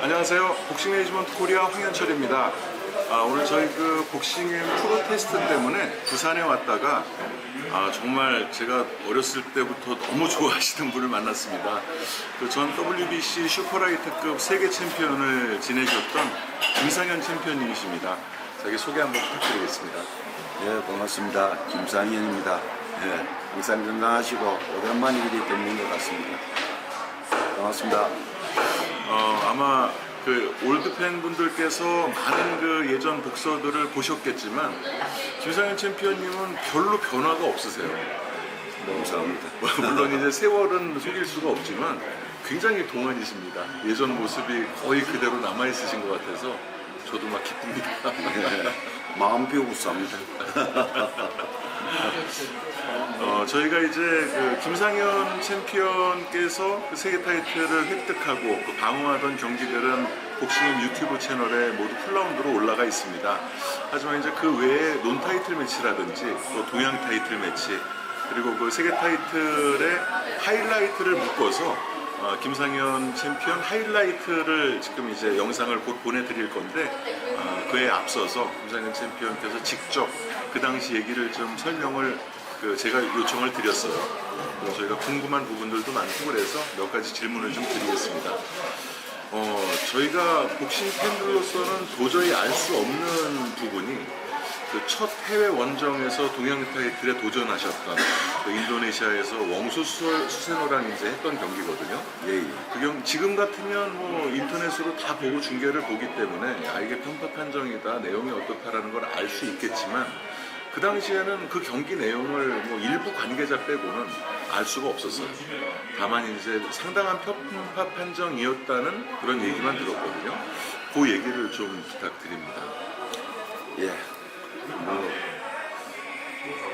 안녕하세요. 복싱 매니지먼트 코리아 황현철입니다. 아, 오늘 저희 그 복싱 프로 테스트 때문에 부산에 왔다가 아, 정말 제가 어렸을 때부터 너무 좋아하시는 분을 만났습니다. 그전 WBC 슈퍼라이트급 세계 챔피언을 지내셨던 김상현 챔피언님이십니다. 자기 소개 한번 부탁드리겠습니다. 예, 반갑습니다. 김상현입니다. 예, 항상 건강하시고 일이 뵙는 것 같습니다. 반갑습니다. 어, 아마 그 올드 팬분들께서 많은 그 예전 복서들을 보셨겠지만 김상현 챔피언님은 별로 변화가 없으세요. 감사합니다. 물론 이제 세월은 속일 수가 없지만 굉장히 동안이십니다. 예전 모습이 거의 그대로 남아 있으신 것 같아서 저도 막 기쁩니다. 예, 마음 비우고 쌉니다. 어, 저희가 이제 그 김상현 챔피언께서 그 세계 타이틀을 획득하고 그 방어하던 경기들은 복싱인 유튜브 채널에 모두 풀라운드로 올라가 있습니다. 하지만 이제 그 외에 논 타이틀 매치라든지 또 동양 타이틀 매치 그리고 그 세계 타이틀의 하이라이트를 묶어서 어, 김상현 챔피언 하이라이트를 지금 이제 영상을 곧 보내드릴 건데 어, 그에 앞서서 김상현 챔피언께서 직접 그 당시 얘기를 좀 설명을 그 제가 요청을 드렸어요. 그래서 저희가 궁금한 부분들도 많고 그래서 몇 가지 질문을 좀 드리겠습니다. 어, 저희가 복싱 팬들로서는 도저히 알 수 없는 부분이 그 첫 해외 원정에서 동양 타이틀에 도전하셨던 그 인도네시아에서 원수 수- 수세노랑 이제 했던 경기거든요. 예, 예. 그 경, 지금 같으면 뭐 인터넷으로 다 보고 중계를 보기 때문에 아 이게 편파 판정이다 내용이 어떻다라는 걸 알 수 있겠지만 그 당시에는 그 경기 내용을 뭐 일부 관계자 빼고는 알 수가 없었어요. 다만 이제 상당한 편파 판정이었다는 그런 얘기만 들었거든요. 그 얘기를 좀 부탁드립니다. 예. 뭐,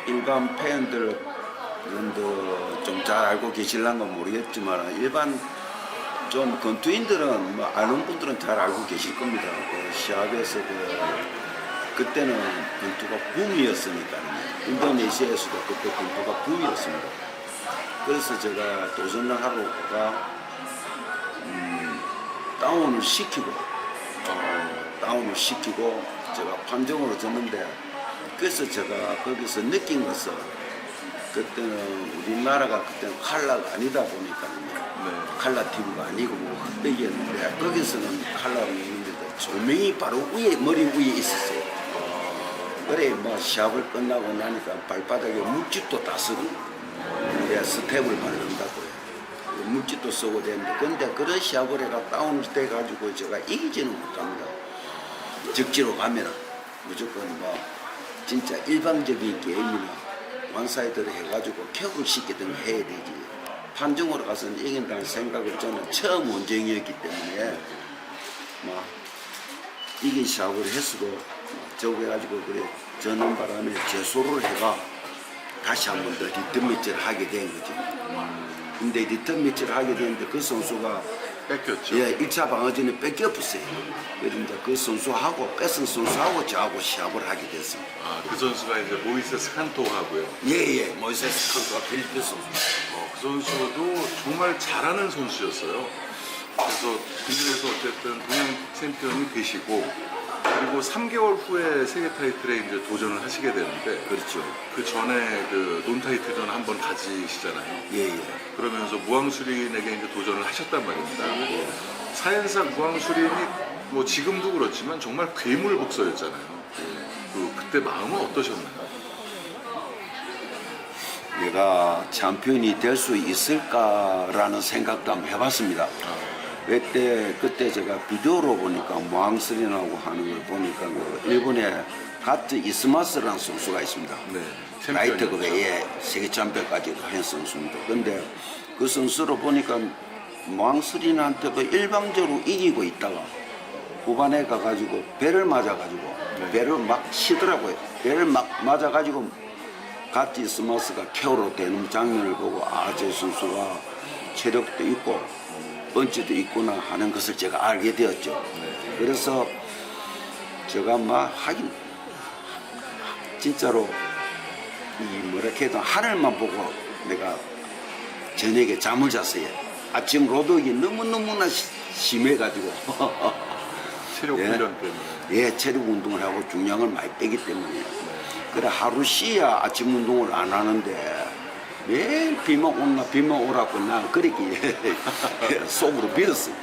일반 팬들도 좀잘 알고 계실란 건 모르겠지만, 일반 좀 건투인들은, 뭐, 아는 분들은 잘 알고 계실 겁니다. 그 시합에서 그, 그때는 건투가 붐이었으니까, 인도네시아에서도 그때 건투가 붐이었습니다. 그래서 제가 도전을 하러 가, 음, 다운을 시키고, 어, 다운을 시키고 제가 판정으로 졌는데 그래서 제가 거기서 느낀 것은 그때는 우리나라가 그때는 칼라가 아니다 보니까요. 네. 칼라 TV가 아니고 뭐 흑백이었는데 거기서는 칼라가 있는데도 조명이 바로 위에 머리 위에 있었어요. 그래 뭐 시합을 끝나고 나니까 발바닥에 묵직도 다 쓰고 내가 스텝을 바른다고요. 묵직도 쓰고 되는데 근데 그런 시합을 해가 다운을 돼가지고 제가 이기지는 못합니다 적지로 가면은 무조건 뭐 진짜 일방적인 게임이나 원사이드를 해가지고 격을 시키든 해야 되지 판정으로 가서는 이긴다는 생각을 저는 처음 원정이었기 때문에 막 이긴 시합을 했어도 저거 해가지고 그래 저는 바람에 재소를 해가 다시 한 번 더 리턴 매치를 하게 된 거죠. 근데 리턴 매치를 하게 됐는데 그 선수가 뺏겼죠. 예, 1차 방어전에 뺏겨버렸어요. 그런데 그 선수하고 뺏은 선수하고 저하고 시합을 하게 됐습니다. 아, 그 선수가 이제 모이세스 칸토하고요. 예 예, 모이세스 칸토가 필리핀 선수. 어, 그 선수도 정말 잘하는 선수였어요. 그래서 그중에서 어쨌든 동양 챔피언이 되시고 그리고 3개월 후에 세계 타이틀에 이제 도전을 하시게 되는데 그렇죠. 그 전에 그 논 타이틀전 한 번 가지시잖아요. 예 예. 그러면서 무왕수린에게 이제 도전을 하셨단 말입니다. 사연사 무왕수린이 뭐 지금도 그렇지만 정말 괴물 복서였잖아요. 그 그때 마음은 어떠셨나요? 내가 챔피언이 될 수 있을까라는 생각도 한번 해봤습니다. 그때 그때 제가 비디오로 보니까 모항스린하고 하는 걸 보니까 그 일본의 가트 이스마스라는 선수가 있습니다. 네. 라이트급에 예, 세계 챔피언까지도 한 선수입니다. 근데 그 선수로 보니까 모항스린한테 그 일방적으로 이기고 있다가 후반에 가가지고 배를 맞아가지고 배를 막 치더라고요. 배를 막 맞아가지고 가티 스마스가 케어로 되는 장면을 보고 아저 선수가 체력도 있고 펀치도 있구나 하는 것을 제가 알게 되었죠. 그래서 제가 막 하긴 진짜로 이 뭐라 해도 하늘만 보고 내가 저녁에 잠을 잤어요. 아침 로드이 너무너무나 시- 심해가지고 체력 예. 훈련 때문에. 예, 체력 운동을 하고 중량을 많이 빼기 때문에 그래 하루 쉬야 아침 운동을 안 하는데 매일 비만 온나 비만 오라고 나 그렇게 속으로 빌었어요.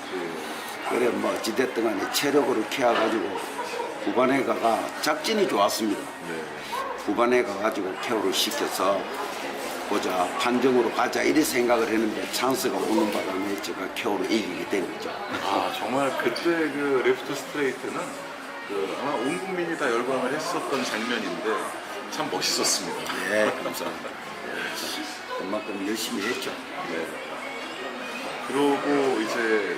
그래 뭐 어찌됐든 간에 체력으로 키워가지고 후반에 가가 작전이 좋았습니다. 네. 후반에 가가지고 케어를 시켜서 보자 판정으로 가자 이래 생각을 했는데 찬스가 오는 바람에 제가 케어로 이기게 된 거죠. 아 정말 그때 그 레프트 스트레이트는 그 아마 온 국민이 다 열광을 했었던 장면인데 참 멋있었습니다. 네, 감사합니다. 예, 그만큼 열심히 했죠. 네. 그러고 이제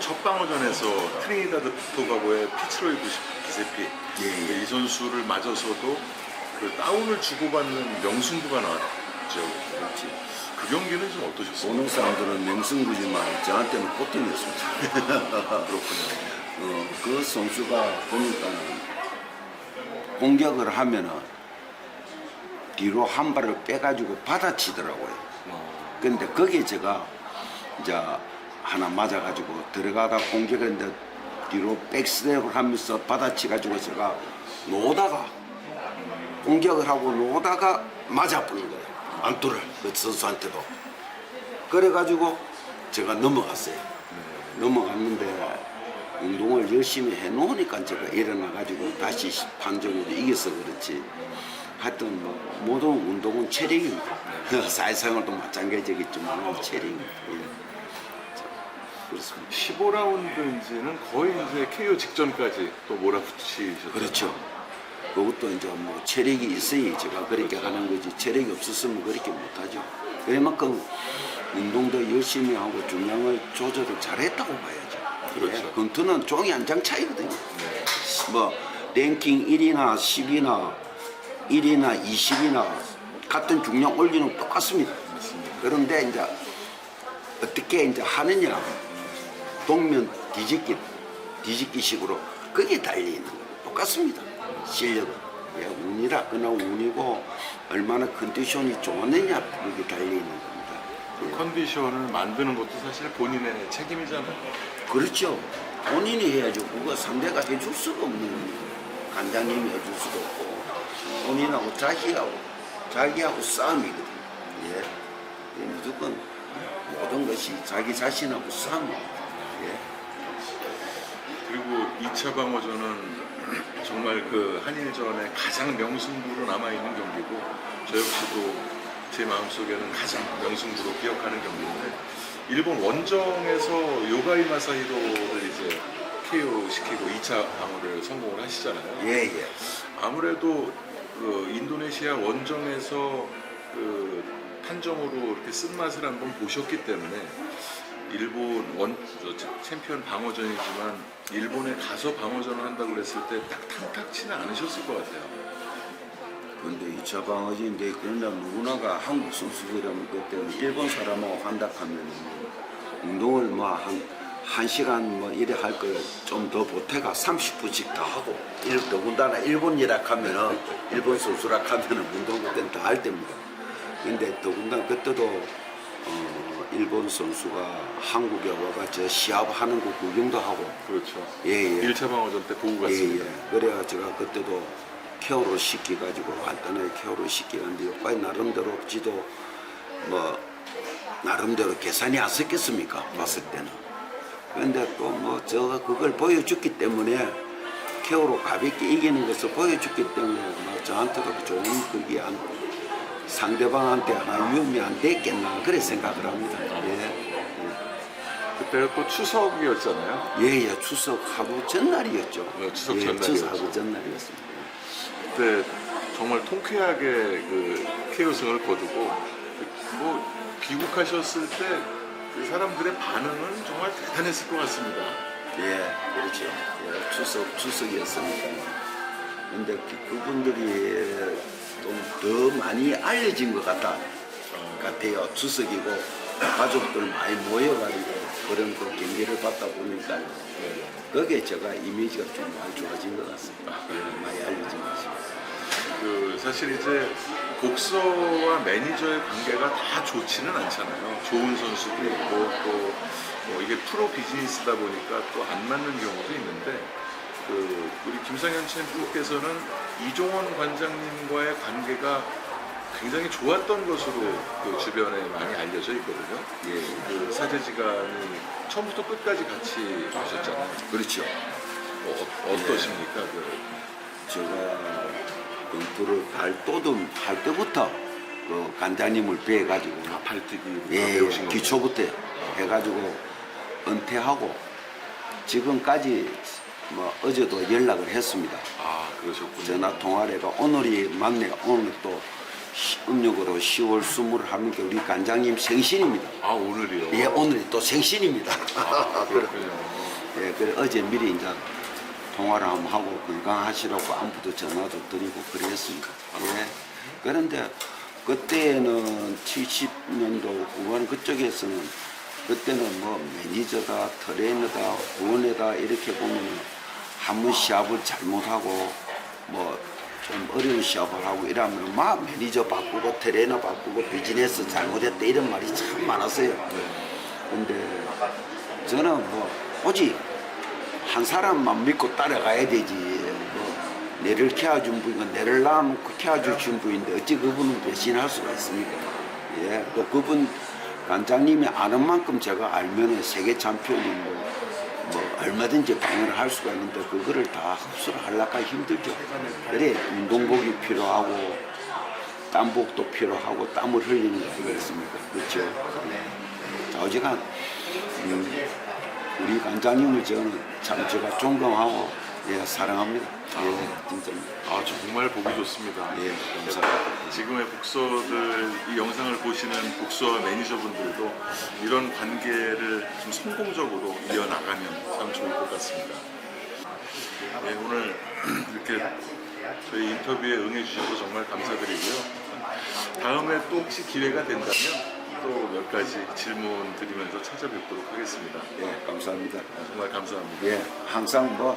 첫 방어전에서 트리니다드 토바고의 피츠로이 기세피 예, 예. 이 선수를 맞아서도 그 다운을 주고받는 명승부가 나왔죠. 그렇지. 그 경기는 좀 어떠셨어요? 보는 사람들은 명승부지만 저한테는 꽃팀이었습니다. 그렇군요. 어, 그 선수가 보니까 공격을 하면은 뒤로 한 발을 빼가지고 받아치더라고요. 어, 근데 거기에 제가 이제 하나 맞아가지고 들어가다 공격했는데 뒤로 백스텝을 하면서 받아치가지고 제가 놓다가 공격을 하고 놓다가 맞아버린 거예요. 안투를 그 선수한테도. 그래가지고 제가 넘어갔어요. 넘어갔는데 운동을 열심히 해놓으니까 제가 일어나가지고 다시 판정으로 이겨서 그렇지. 하여튼 뭐 모든 운동은 체력입니다. 사회생활도 마찬가지겠지만 체력입니다. 예. 자, 그렇습니다. 15라운드인지는 거의 이제 KO 직전까지 또 몰아붙이셨죠. 그렇죠. 그것도 이제 뭐 체력이 있어야 제가 그렇게 하는 거지 체력이 없었으면 그렇게 못하죠. 그만큼 운동도 열심히 하고 중량을 조절을 잘했다고 봐야죠. 그렇죠. 예, 검투는 종이 한 장 차이거든요. 뭐 랭킹 1위나 10위나 1위나 20위나 같은 중량 올리는 똑같습니다. 그런데 이제 어떻게 이제 하느냐 동면 뒤집기 뒤집기식으로 그게 달려 있는 거예요. 똑같습니다. 실력은 예, 운이라 그나 운이고 얼마나 컨디션이 좋느냐 그게 달려 있는 겁니다. 예. 컨디션을 만드는 것도 사실 본인의 책임이잖아요. 그렇죠. 본인이 해야죠. 그거 상대가 해줄 수가 없는 거예요. 관장님이 해줄 수도 없고 본인하고 자기하고 자기하고 싸움이거든요. 예. 예, 무조건 모든 것이 자기 자신하고 싸움입니다. 예. 그리고 2차 방어전은 정말 그 한일전의 가장 명승부로 남아있는 경기고 저 역시도 제 마음속에는 가장 명승부로 기억하는 경기인데 일본 원정에서 요가이 마 사히로를 이제 KO 시키고 2차 방어를 성공을 하시잖아요. 예, 예. 아무래도 그 인도네시아 원정에서 그 판정으로 이렇게 쓴맛을 한번 보셨기 때문에 일본 원 챔피언 방어전이지만 일본에 가서 방어전을 한다고 그랬을 때 딱 탕탁치는 않으셨을 것 같아요. 근데 2차 방어진인데 그러나 누구나가 한국 선수들이라면 그때는 일본 사람하고 한다 하면 운동을 뭐 한, 한 시간 뭐 이래 할걸좀더 보태가 30분씩 다 하고 일, 더군다나 일본이라 하면은 일본 선수라 하면은 운동 그때는 다 할 때입니다. 근데 더군다나 그때도 어, 일본 선수가 한국에 와가 저 시합하는 거 구경도 하고 그렇죠. 예, 예. 1차 방어전 때 보고 예, 갔습니다. 예. 그래야 제가 그때도 케어를 시켜가지고 간단하게 케어를 시키는데 여기까지 나름대로 지도 뭐 나름대로 계산이 안 섰겠습니까? 봤을 때는. 그런데 또뭐 제가 그걸 보여줬기 때문에 케어로 가볍게 이기는 것을 보여줬기 때문에 뭐 저한테도 좋은 그게 안 상대방한테 하나 위험이 안 됐겠나 그래 생각을 합니다. 예. 그때가 또 추석이었잖아요. 예, 예, 추석 하루 전날이었죠. 네, 추석 예, 전날이었죠. 추석 하루 전날이었습니다. 그때 정말 통쾌하게 그 KO승을 거두고 뭐 귀국하셨을 때 그 사람들의 반응은 정말 대단했을 것 같습니다. 예, 그렇죠. 예, 추석, 추석이었으니까. 근데 그- 그분들이 좀 더 많이 알려진 것 같다, 같아요. 추석이고 가족들 많이 모여가지고 그런 그 경기를 받다 보니까 거기에 제가 이미지가 좀 많이 좋아진 것 같습니다. 예, 많이 알려진 것 같습니다. 그 사실 이제 복서와 매니저의 관계가 다 좋지는 않잖아요. 좋은 선수도 있고 이게 프로 비즈니스다 보니까 또 안 맞는 경우도 있는데 그 우리 김상현 챔프께서는 이종원 관장님과의 관계가 굉장히 좋았던 것으로 그 주변에 많이 알려져 있거든요. 예. 그 사제지간이 처음부터 끝까지 같이 하셨잖아요. 그렇죠. 어, 어떠십니까? 그 제가 공부를 발돋움 할 때부터 그 간장님을 뵈가지고 발뜨기 예? 기초부터 해가지고 은퇴하고 지금까지 뭐 어제도 연락을 했습니다. 아 그러셨군요. 전화 통화를 해가 오늘이 막내 오늘 또 시- 음력으로 10월 21일하니까 우리 간장님 생신입니다. 아 오늘이요? 예, 오늘이 또 생신입니다. 아, 그렇군요. 예, 그래 어제 미리 이제 통화를 한번 하고 건강하시라고 안부도 전화도 드리고 그랬습니다. 예. 그런데 그때는 70년도 후반 그쪽에서는 그때는 뭐 매니저다, 트레이너다, 후원이다 이렇게 보면 한 번 시합을 잘못하고 뭐 좀 어려운 시합을 하고 이러면 막 매니저 바꾸고 트레이너 바꾸고 비즈니스 잘못했다 이런 말이 참 많았어요. 근데 저는 뭐 오직 한 사람만 믿고 따라가야 되지. 뭐 내를 키워준 분이고 내를 낳아놓고 키워주신 분인데 어찌 그분은 배신할 수가 있습니까? 예, 또 그분 관장님이 아는 만큼 제가 알면은 세계 챔피언이 뭐, 뭐 얼마든지 방어를 할 수가 있는데 그거를 다 흡수를 하려니까 힘들죠. 그래 운동복이 필요하고 땀복도 필요하고 땀을 흘리는 거 아니겠습니까? 그렇죠. 자, 어제간 음, 우리 관장님을 저는 참 제가 존경하고 예, 사랑합니다. 예, 진짜. 아 정말 보기 좋습니다. 예, 감사합니다. 지금의 복서들 이 영상을 보시는 복서와 매니저분들도 이런 관계를 좀 성공적으로 이어나가면 참 좋을 것 같습니다. 네, 오늘 이렇게 저희 인터뷰에 응해주셔서 정말 감사드리고요. 다음에 또 혹시 기회가 된다면 또 몇 가지 질문 드리면서 찾아뵙도록 하겠습니다. 예, 감사합니다. 정말 감사합니다. 예, 항상 뭐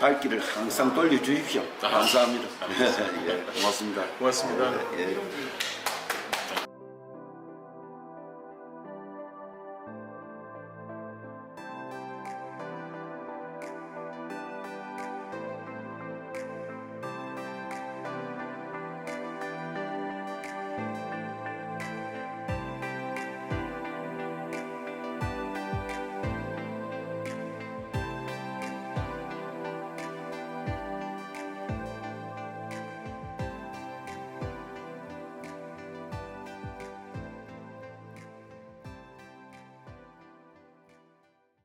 발길을 항상 돌려주십시오. 감사합니다. 예, 고맙습니다. 고맙습니다. 예.